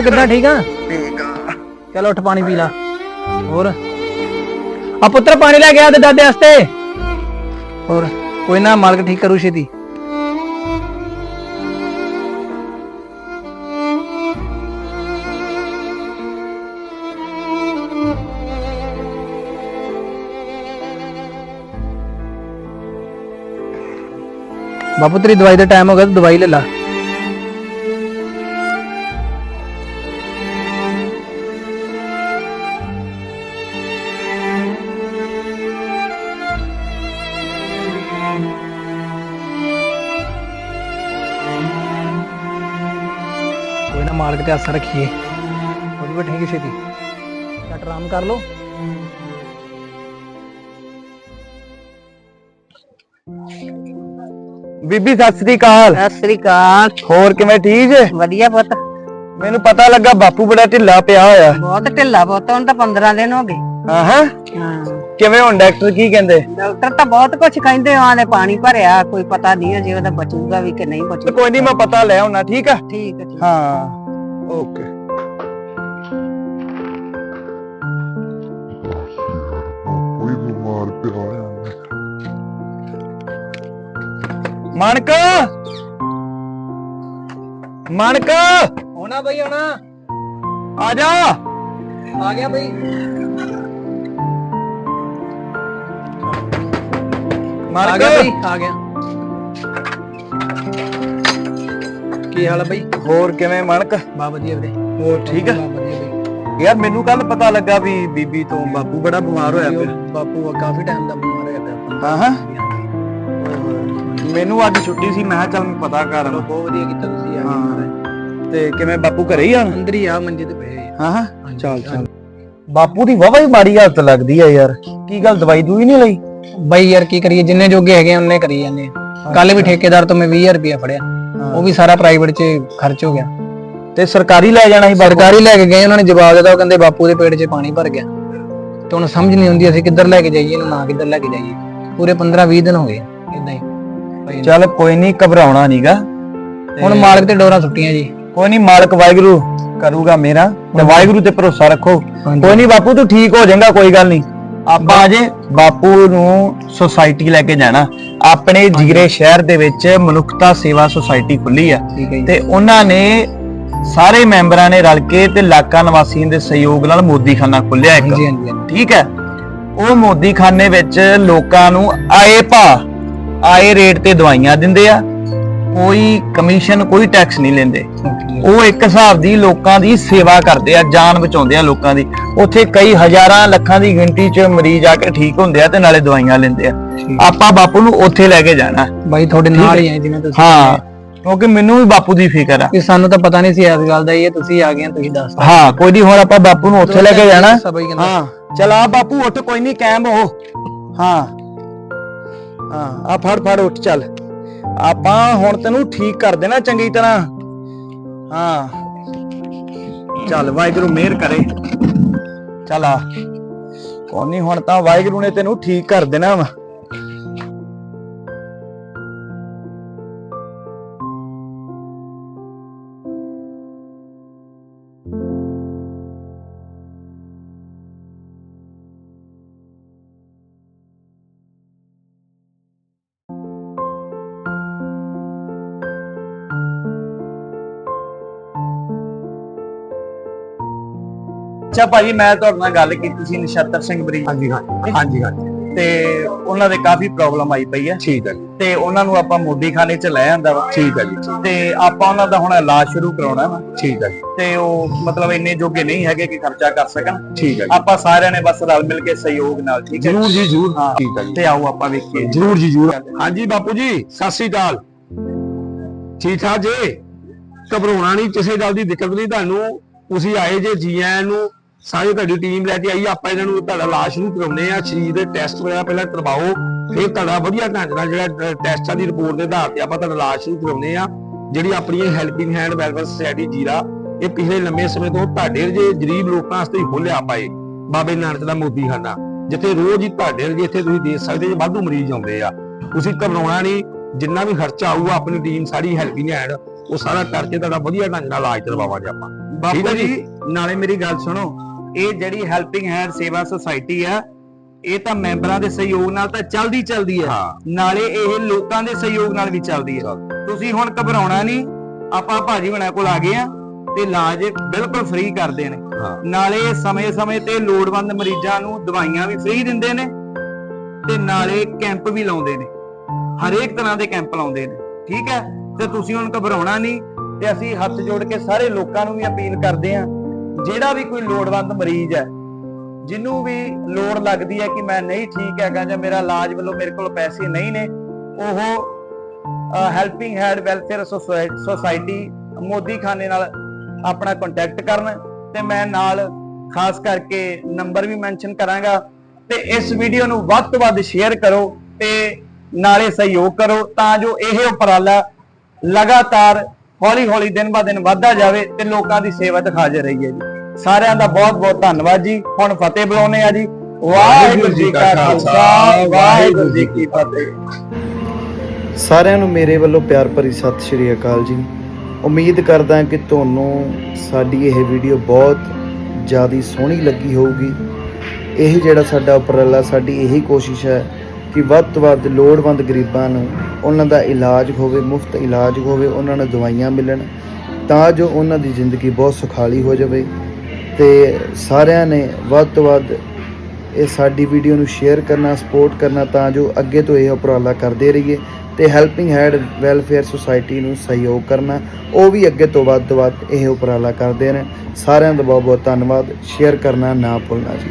ਬਾਪੂ ਕਿੱਦਾਂ ਠੀਕ ਆ? ਠੀਕ ਆ। ਚਲ ਉੱਠ ਪਾਣੀ ਪੀ ਲਾ। ਹੋਰ? ਆ ਪੁੱਤਰ ਪਾਣੀ ਲੈ ਗਿਆ ਤੇ ਦਾਦੇ ਵਾਸਤੇ। ਹੋਰ ਕੋਈ ਨਾ ਮਾਲਕ ਠੀਕ ਕਰੂ ਛੇਤੀ। ਬਾਪੂ ਤੇਰੀ ਦਵਾਈ ਦਾ ਟਾਈਮ ਹੋ ਗਿਆ ਤੂੰ ਦਵਾਈ ਲੈ ਲਾ। ਮਾਲਕ ਤੇ ਆਸਾ ਰੱਖੀਏ। ਉਹ ਵੀ ਬੈਠੇਗੀ ਛੇਤੀ ਘੱਟ ਆਰਾਮ ਕਰ ਲੋ ਬੀਬੀ ਸਤਿ ਸ੍ਰੀ ਅਕਾਲ। ਸਤਿ ਸ੍ਰੀ ਅਕਾਲ। ਹੋਰ ਕਿਵੇਂ ਠੀਕ ਜੇ? ਵਧੀਆ ਪੁੱਤ। ਮੈਨੂੰ ਪਤਾ ਲੱਗਾ ਬਾਪੂ ਬੜਾ ਢਿੱਲਾ ਪਿਆ ਹੋਇਆ। ਬਹੁਤ ਢਿੱਲਾ ਪੁੱਤ ਹੁਣ ਤਾਂ 15 ਦਿਨ ਹੋ ਗਏ। ਹਾਂ ਹਾਂ। ਹਾਂ। ਕਿਵੇਂ ਹੁਣ ਡਾਕਟਰ ਕੀ ਕਹਿੰਦੇ? ਡਾਕਟਰ ਤਾਂ ਬਹੁਤ ਕੁਝ ਕਹਿੰਦੇ ਆ ਨੇ ਪਾਣੀ ਭਰਿਆ ਕੋਈ ਪਤਾ ਨਹੀਂ ਅਜੇ ਉਹਦਾ ਬਚੂਗਾ ਵੀ ਕਿ ਨਹੀਂ ਬਚੂਗਾ ਕੋਈ ਨਹੀਂ ਮੈਂ ਪਤਾ ਲੈ ਆਉਣਾ ਠੀਕ ਆ? ਠੀਕ ਹੈ ਠੀਕ ਹਾਂ। ਓਕੇ ਕੋਈ ਬਿਮਾਰ ਪਿਆ ਹੋਇਆ ਮਣਕ ਮਣਕ ਹੋਣਾ ਬਈ ਹੋਣਾ ਆ ਜਾ। ਆ ਗਿਆ ਬਈ। ਆ ਮਣਕ ਗਿਆ ਬਈ ਆ ਗਿਆ। ਕੀ ਹਾਲ ਹੈ ਬਈ? ਹੋਰ ਕਿਵੇਂ ਮਣਕ? ਬਾ ਵਧੀਆ ਵੀਰੇ। ਹੋਰ ਠੀਕ ਆ? ਬਾ ਵਧੀਆ ਬਈ। ਯਾਰ ਮੈਨੂੰ ਕੱਲ ਪਤਾ ਲੱਗਾ ਵੀ ਬੀਬੀ ਤੋਂ ਬਾਪੂ ਬੜਾ ਬਿਮਾਰ ਹੋਇਆ ਪਿਆ। ਬਾਪੂ ਆ ਕਾਫੀ ਟਾਈਮ ਦਾ ਬਿਮਾਰ ਹੋਇਆ ਪਿਆ। ਹਾਂ ਹਾਂ। ਮੈਨੂੰ ਅੱਜ ਛੁੱਟੀ ਸੀ ਮੈਂ ਕਿਹਾ ਚੱਲ ਪਤਾ ਕਰ ਬਹੁਤ ਵਧੀਆ ਕੀਤਾ ਤੁਸੀਂ ਆ। ਮਹਾਰਾਜ। ਤੇ ਕਿਵੇਂ ਬਾਪੂ ਘਰੇ ਹੀ ਆਣ ਅੰਦਰ ਹੀ ਆ ਮੰਜੇ ਤੇ ਪਏ ਆ। ਹਾਂ ਹਾਂ। ਚੱਲ ਚੱਲ। ਬਾਪੂ ਦੀ ਵਾਵਾ ਹੀ ਮਾੜੀ ਹਾਲਤ ਲੱਗਦੀ ਆ ਯਾਰ। ਕੀ ਗੱਲ ਦਵਾਈ ਦੂਈ ਨਹੀਂ ਲਈ? ਬਈ ਯਾਰ ਕੀ ਕਰੀਏ ਜਿੰਨੇ ਜੋਗੇ ਹੈਗੇ ਉਹਨੇ ਕਰੀ ਜਾਂਦੇ ਕੱਲ ਵੀ ਠੇਕੇਦਾਰ ਤੋਂ ਮੈਂ 20000 ਰੁਪਇਆ ਫੜਿਆ। ਉਹ ਵੀ ਸਾਰਾ ਪ੍ਰਾਈਵੇਟ 'ਚ ਖਰਚ ਹੋ ਗਿਆ। ਤੇ ਸਰਕਾਰੀ ਲੈ ਜਾਣਾ ਸੀ ਬਾਪੂ। ਸਰਕਾਰੀ ਲੈ ਕੇ ਗਏ ਉਹਨਾਂ ਨੇ ਜਵਾਬ ਦਿੱਤਾ ਉਹ ਕਹਿੰਦੇ ਬਾਪੂ ਦੇ ਪੇਟ 'ਚ ਪਾਣੀ ਭਰ ਗਿਆ। ਤੇ ਹੁਣ ਸਮਝ ਨਹੀਂ ਆਉਂਦੀ ਅਸੀਂ ਕਿੱਧਰ ਲੈ ਕੇ ਜਾਈਏ ਇਹਨੂੰ ਨਾ ਕਿੱਧਰ ਲੈ ਕੇ ਜਾਈਏ। ਪੂਰੇ 15 20 ਦਿਨ ਹੋ ਗਏ ਇਦਾਂ ਹੀ। ਪਏ ਨੇ। ਚੱਲ ਕੋਈ ਨਹੀਂ ਘਬਰਾਉਣਾ ਨਹੀਂਗਾ ਹੁਣ ਮਾਲਕ ਤੇ ਡੋਰਾਂ ਸੁੱਟੀਆਂ ਜੀ। ਕੋਈ ਨਹੀਂ ਮਾਲਕ ਵਾਹਿਗੁਰੂ ਕਰੂਗਾ ਮੇਰਾ। ਤੇ ਵਾਹਿਗੁਰੂ ਤੇ ਭਰੋਸਾ ਰੱਖੋ। ਹਾਂਜੀ। ਕੋਈ ਨਹੀਂ ਬਾਪੂ ਤੂੰ ਠੀਕ ਹੋ ਜਾਏਗਾ ਕੋਈ ਗੱਲ ਨਹੀਂ। ਆਪਾਂ ਅਜੇ ਬਾਪੂ ਨੂੰ ਸੁਸਾਇਟੀ ਲੈ ਕੇ ਜਾਣਾ। ਆਪਣੇ ਜੀਰੇ ਸ਼ਹਿਰ ਦੇ ਵਿੱਚ ਮਨੁੱਖਤਾ ਸੇਵਾ ਸੁਸਾਇਟੀ ਖੁੱਲੀ ਆ। ਤੇ ਉਹਨਾਂ ਨੇ ਸਾਰੇ ਮੈਂਬਰਾਂ ਨੇ ਰਲ ਕੇ ਤੇ ਇਲਾਕਾ ਨਿਵਾਸੀਆਂ ਦੇ ਸਹਿਯੋਗ ਨਾਲ ਮੋਦੀਖਾਨਾ ਖੁੱਲਿਆ ਇੱਕ। ਹਾਂਜੀ ਹਾਂਜੀ ਹਾਂਜੀ। ਠੀਕ ਹੈ। ਉਹ ਮੋਦੀਖਾਨੇ ਵਿੱਚ ਲੋਕਾਂ ਨੂੰ ਆਏ ਭਾ ਆਏ ਰੇਟ ਤੇ ਦਵਾਈਆਂ ਦਿੰਦੇ ਆ। ਕੋਈ ਕਮਿਸ਼ਨ ਕੋਈ ਟੈਕਸ ਨਹੀਂ ਲੈਂਦੇ। ਉਹ ਇੱਕ ਹਿਸਾਬ ਦੀ ਲੋਕਾਂ ਦੀ ਸੇਵਾ ਕਰਦੇ ਆ ਜਾਨ ਬਚਾਉਂਦੇ ਆ ਲੋਕਾਂ ਦੀ। ਉੱਥੇ ਕਈ ਹਜ਼ਾਰਾਂ ਲੱਖਾਂ ਦੀ ਗਿਣਤੀ 'ਚ ਮਰੀਜ਼ ਆ ਕੇ ਠੀਕ ਹੁੰਦੇ ਆ ਤੇ ਨਾਲੇ ਦਵਾਈਆਂ ਲੈਂਦੇ ਆ। ਆਪਾਂ ਬਾਪੂ ਨੂੰ ਉੱਥੇ ਲੈ ਕੇ ਜਾਣਾ। ਬਾਈ ਤੁਹਾਡੇ ਨਾਲ ਹੀ ਆਏ ਜਿਵੇਂ ਤੁਸੀਂ ਹਾਂ ਕਿਉਂਕਿ ਮੈਨੂੰ ਵੀ ਬਾਪੂ ਦੀ ਫਿਕਰ ਆ। ਕਿ ਸਾਨੂੰ ਤਾਂ ਪਤਾ ਨਹੀਂ ਸੀ ਇਸ ਗੱਲ ਦਾ ਇਹ ਤੁਸੀਂ ਆ ਗਏ ਆ, ਤੁਸੀਂ ਦੱਸ ਹਾਂ ਕੋਈ ਨਹੀਂ ਹੁਣ ਆਪਾਂ ਬਾਪੂ ਨੂੰ ਉੱਥੇ ਲੈ ਕੇ ਜਾਣਾ। ਹਾਂ ਚਲ ਆ ਬਾਪੂ ਉੱਠ ਕੋਈ ਨਹੀਂ ਕਾਇਮ ਹੋ। ਹਾਂ। ਹਾਂ ਆ ਫੜ ਫੜ ਉੱਠ ਚੱਲ। ਆਪਾਂ ਹੁਣ ਤੈਨੂੰ ਠੀਕ ਕਰ ਦੇਣਾ ਚੰਗੀ ਤਰ੍ਹਾਂ। ਹਾਂ। ਚੱਲ ਵਾਹਿਗੁਰੂ ਮਿਹਰ ਕਰੇ। ਚੱਲ ਆ। ਕੋਈ ਹੁਣ ਤਾਂ ਵਾਹਿਗੁਰੂ ਨੇ ਤੈਨੂੰ ਠੀਕ ਕਰ ਦੇਣਾ ਵਾ। ਅੱਛਾ ਭਾਜੀ ਮੈਂ ਤੁਹਾਡੇ ਨਾਲ ਗੱਲ ਕੀਤੀ ਸੀ ਨਛੱਤਰ ਸਿੰਘ ਬਰੀ ਹਾਂਜੀ ਹਾਂਜੀ ਹਾਂਜੀ ਹਾਂਜੀ ਤੇ ਉਹਨਾਂ ਦੇ ਕਾਫੀ ਪ੍ਰੋਬਲਮ ਆਈ ਪਈ ਹੈ। ਠੀਕ ਹੈ ਤੇ ਉਹਨਾਂ ਨੂੰ ਆਪਾਂ ਮੋਦੀਖਾਨੇ ਚ ਲੈ ਆਂਦਾ ਵਾ। ਠੀਕ ਹੈ ਜੀ। ਤੇ ਆਪਾਂ ਉਹਨਾਂ ਦਾ ਹੁਣ ਇਲਾਜ ਸ਼ੁਰੂ ਕਰਾਉਣਾ ਵਾ। ਠੀਕ ਹੈ ਜੀ। ਤੇ ਉਹ ਮਤਲਬ ਇੰਨੇ ਜੋਗੇ ਨਹੀਂ ਹੈਗੇ ਕਿ ਖਰਚਾ ਕਰ ਸਕਣ। ਠੀਕ ਹੈ ਜੀ। ਆਪਾਂ ਸਾਰਿਆਂ ਨੇ ਬਸ ਰਲ ਮਿਲ ਕੇ ਸਹਿਯੋਗ ਨਾਲ ਠੀਕ ਹੈ ਜਰੂਰ ਜੀ ਜਰੂਰ। ਹਾਂ। ਠੀਕ ਹੈ ਜੀ। ਤੇ ਆਓ ਆਪਾਂ ਵੇਖੀਏ ਜਰੂਰ ਜੀ ਜਰੂਰ। ਹਾਂਜੀ ਬਾਪੂ ਜੀ ਸਤਿ ਸ੍ਰੀ ਅਕਾਲ। ਠੀਕ ਠਾਕ ਜੀ? ਘਬਰਾਉਣਾ ਨਹੀਂ ਕਿਸੇ ਗੱਲ ਦੀ ਦਿੱਕਤ ਨਹੀਂ। ਤੁਹਾਨੂੰ ਤੁਸੀਂ ਆਏ ਜੇ ਜੀ ਆਇਆਂ ਨੂੰ ਸਾਰੀ ਤੁਹਾਡੀ ਟੀਮ ਲੈ ਕੇ ਆਈ ਆਪਾਂ ਇਹਨਾਂ ਨੂੰ ਤੁਹਾਡਾ ਇਲਾਜ ਸ਼ੁਰੂ ਕਰਾਉਨੇ ਆ ਸਰੀਰ ਦੇ ਟੈਸਟ ਵਗੈਰਾ ਪਹਿਲਾਂ ਕਰਵਾਓ ਫਿਰ ਤੁਹਾਡਾ ਵਧੀਆ ਢੰਗ ਨਾਲ ਜਿਹੜਾ ਟੈਸਟਾਂ ਦੀ ਰਿਪੋਰਟ ਦੇ ਆਧਾਰ ਤੇ ਆਪਾਂ ਤੁਹਾਡਾ ਇਲਾਜ ਸ਼ੁਰੂ ਕਰਾਉਨੇ ਆ ਜਿਹੜੀ ਆਪਣੀ ਹੈਲਪਿੰਗ ਹੈਂਡ ਵੈਲਫੇਅਰ ਸੁਸਾਇਟੀ ਜੀਰਾ ਇਹ ਪਿਛਲੇ ਲੰਮੇ ਸਮੇਂ ਤੋਂ ਤੁਹਾਡੇ ਜੇ ਗਰੀਬ ਲੋਕਾਂ ਵਾਸਤੇ ਖੋਲਿਆ ਪਾਏ ਬਾਬੇ ਨਾਨਕ ਦਾ ਮੋਦੀਖਾਨਾ ਜਿੱਥੇ ਰੋਜ਼ ਹੀ ਤੁਹਾਡੇ ਵਰਗੇ ਇੱਥੇ ਤੁਸੀਂ ਦੇਖ ਸਕਦੇ ਜੇ ਵਾਧੂ ਮਰੀਜ਼ ਆਉਂਦੇ ਆ ਤੁਸੀਂ ਘਬਰਾਉਣਾ ਨਹੀਂ ਜਿੰਨਾ ਵੀ ਖਰਚਾ ਆਊਗਾ ਆਪਣੀ ਟੀਮ ਸਾਰੀ ਹੈਲਪਿੰਗ ਹੈਂਡ ਉਹ ਸਾਰਾ ਕਰਕੇ ਤੁਹਾਡਾ ਵਧੀਆ ਢੰਗ ਨਾਲ ਇਲਾਜ ਕਰਵਾਵਾਂਗੇ ਆਪਾਂ ਬਾਪੂ। ਜੀ ਨਾਲੇ ਮੇਰੀ ਗੱਲ ਸੁਣੋ ਇਹ ਜਿਹੜੀ ਹੈਲਪਿੰਗ ਹੈਂਡ ਸੇਵਾ ਸੁਸਾਇਟੀ ਆ ਇਹ ਤਾਂ ਮੈਂਬਰਾਂ ਦੇ ਸਹਿਯੋਗ ਨਾਲ ਤਾਂ ਚੱਲਦੀ ਚੱਲਦੀ ਹੈ। ਨਾਲੇ ਇਹ ਲੋਕਾਂ ਦੇ ਸਹਿਯੋਗ ਨਾਲ ਵੀ ਚੱਲਦੀ ਹੈ ਤੁਸੀਂ ਹੁਣ ਘਬਰਾਉਣਾ ਨਹੀਂ ਆਪਾਂ ਭਾਜੀ ਹੁਣਾਂ ਕੋਲ ਆ ਗਏ ਆ ਤੇ ਇਲਾਜ ਬਿਲਕੁਲ ਫ੍ਰੀ ਕਰਦੇ ਨੇ। ਨਾਲੇ ਸਮੇਂ-ਸਮੇਂ ਤੇ ਲੋੜਵੰਦ ਮਰੀਜ਼ਾਂ ਨੂੰ ਦਵਾਈਆਂ ਵੀ ਫ੍ਰੀ ਦਿੰਦੇ ਨੇ ਤੇ ਨਾਲੇ ਕੈਂਪ ਵੀ ਲਾਉਂਦੇ ਨੇ। ਹਰੇਕ ਤਰ੍ਹਾਂ ਦੇ ਕੈਂਪ ਲਾਉਂਦੇ ਨੇ। ਠੀਕ ਹੈ? ਤੇ ਤੁਸੀਂ ਹੁਣ ਘਬਰਾਉਣਾ ਨਹੀਂ ਤੇ ਅਸੀਂ ਹੱਥ ਜੋੜ ਕੇ ਸਾਰੇ ਲੋਕਾਂ ਨੂੰ ਵੀ ਅਪੀਲ ਕਰਦੇ ਹਾਂ ਜਿਹੜਾ ਵੀ ਕੋਈ ਲੋੜਵੰਦ ਮਰੀਜ਼ ਹੈ, ਜਿਹਨੂੰ ਵੀ ਲੋੜ ਲੱਗਦੀ ਹੈ ਕਿ ਮੈਂ ਨਹੀਂ ਠੀਕ ਹੈਗਾ ਜਾਂ ਮੇਰਾ ਇਲਾਜ ਵੱਲੋਂ ਮੇਰੇ ਕੋਲ ਪੈਸੇ ਨਹੀਂ ਨੇ, ਉਹ helping hand welfare society Modi ਖਾਨੇ ਨਾਲ ਆਪਣਾ ਕੰਟੈਕਟ ਕਰਨ ਤੇ ਮੈਂ ਨਾਲ ਖਾਸ ਕਰਕੇ ਨੰਬਰ ਵੀ ਮੈਂਸ਼ਨ ਕਰਾਂਗਾ ਤੇ ਇਸ ਵੀਡੀਓ ਨੂੰ ਵੱਧ ਤੋਂ ਵੱਧ ਸ਼ੇਅਰ ਕਰੋ ਤੇ ਨਾਲੇ ਸਹਿਯੋਗ ਕਰੋ ਤਾਂ ਜੋ ਇਹ ਉਪਰਾਲਾ ਲਗਾਤਾਰ ਹੌਲੀ ਹੌਲੀ ਦਿਨ ਬਾ ਦਿਨ ਵਧਦਾ ਜਾਵੇ ਤੇ ਲੋਕਾਂ ਦੀ ਸੇਵਾ ਦਿਖਾ ਜਾ ਰਹੀ ਜੀ। ਸਾਰਿਆਂ ਦਾ ਬਹੁਤ ਬਹੁਤ ਧੰਨਵਾਦ ਜੀ। ਹੁਣ ਫਤਿਹ ਬੁਲਾਉਨੇ ਆ ਜੀ। ਵਾਹਿਗੁਰੂ ਜੀ ਕਾ ਖਾਲਸਾ, ਵਾਹਿਗੁਰੂ ਜੀ ਕੀ ਫਤਿਹ। ਸਾਰਿਆਂ ਨੂੰ ਮੇਰੇ ਵੱਲੋਂ ਪਿਆਰ ਭਰੀ ਸਤਿ ਸ਼੍ਰੀ ਅਕਾਲ ਜੀ। ਉਮੀਦ ਕਰਦਾ ਕਿ ਤੁਹਾਨੂੰ ਸਾਡੀ ਇਹ ਵੀਡੀਓ ਬਹੁਤ ਜ਼ਿਆਦਾ ਸੋਹਣੀ ਲੱਗੀ ਹੋਊਗੀ। ਇਹ ਜਿਹੜਾ ਸਾਡਾ ਉਪਰਾਲਾ, ਸਾਡੀ ਇਹੀ ਕੋਸ਼ਿਸ਼ ਹੈ ਕਿ ਵੱਧ ਤੋਂ ਵੱਧ ਲੋੜਵੰਦ ਗਰੀਬਾਂ ਨੂੰ ਉਹਨਾਂ ਦਾ ਇਲਾਜ ਹੋਵੇ, ਮੁਫਤ ਇਲਾਜ ਹੋਵੇ, ਉਹਨਾਂ ਨੂੰ ਦਵਾਈਆਂ ਮਿਲਣ, ਤਾਂ ਜੋ ਉਹਨਾਂ ਦੀ ਜ਼ਿੰਦਗੀ ਬਹੁਤ ਸੁਖਾਲੀ ਹੋ ਜਾਵੇ। ਤੇ ਸਾਰਿਆਂ ਨੇ ਵੱਧ ਤੋਂ ਵੱਧ ਇਹ ਸਾਡੀ ਵੀਡੀਓ ਨੂੰ ਸ਼ੇਅਰ ਕਰਨਾ, ਸਪੋਰਟ ਕਰਨਾ, ਤਾਂ ਜੋ ਅੱਗੇ ਤੋਂ ਇਹ ਉਪਰਾਲਾ ਕਰਦੇ ਰਹੀਏ ਤੇ ਹੈਲਪਿੰਗ ਹੈਂਡ ਵੈਲਫੇਅਰ ਸੁਸਾਇਟੀ ਨੂੰ ਸਹਿਯੋਗ ਕਰਨਾ, ਉਹ ਵੀ ਅੱਗੇ ਤੋਂ ਵੱਧ ਤੋਂ ਵੱਧ ਇਹ ਉਪਰਾਲਾ ਕਰਦੇ ਨੇ ਸਾਰਿਆਂ ਦਾ ਬਹੁਤ ਬਹੁਤ ਧੰਨਵਾਦ। ਸ਼ੇਅਰ ਕਰਨਾ ਨਾ ਭੁੱਲਣਾ ਜੀ।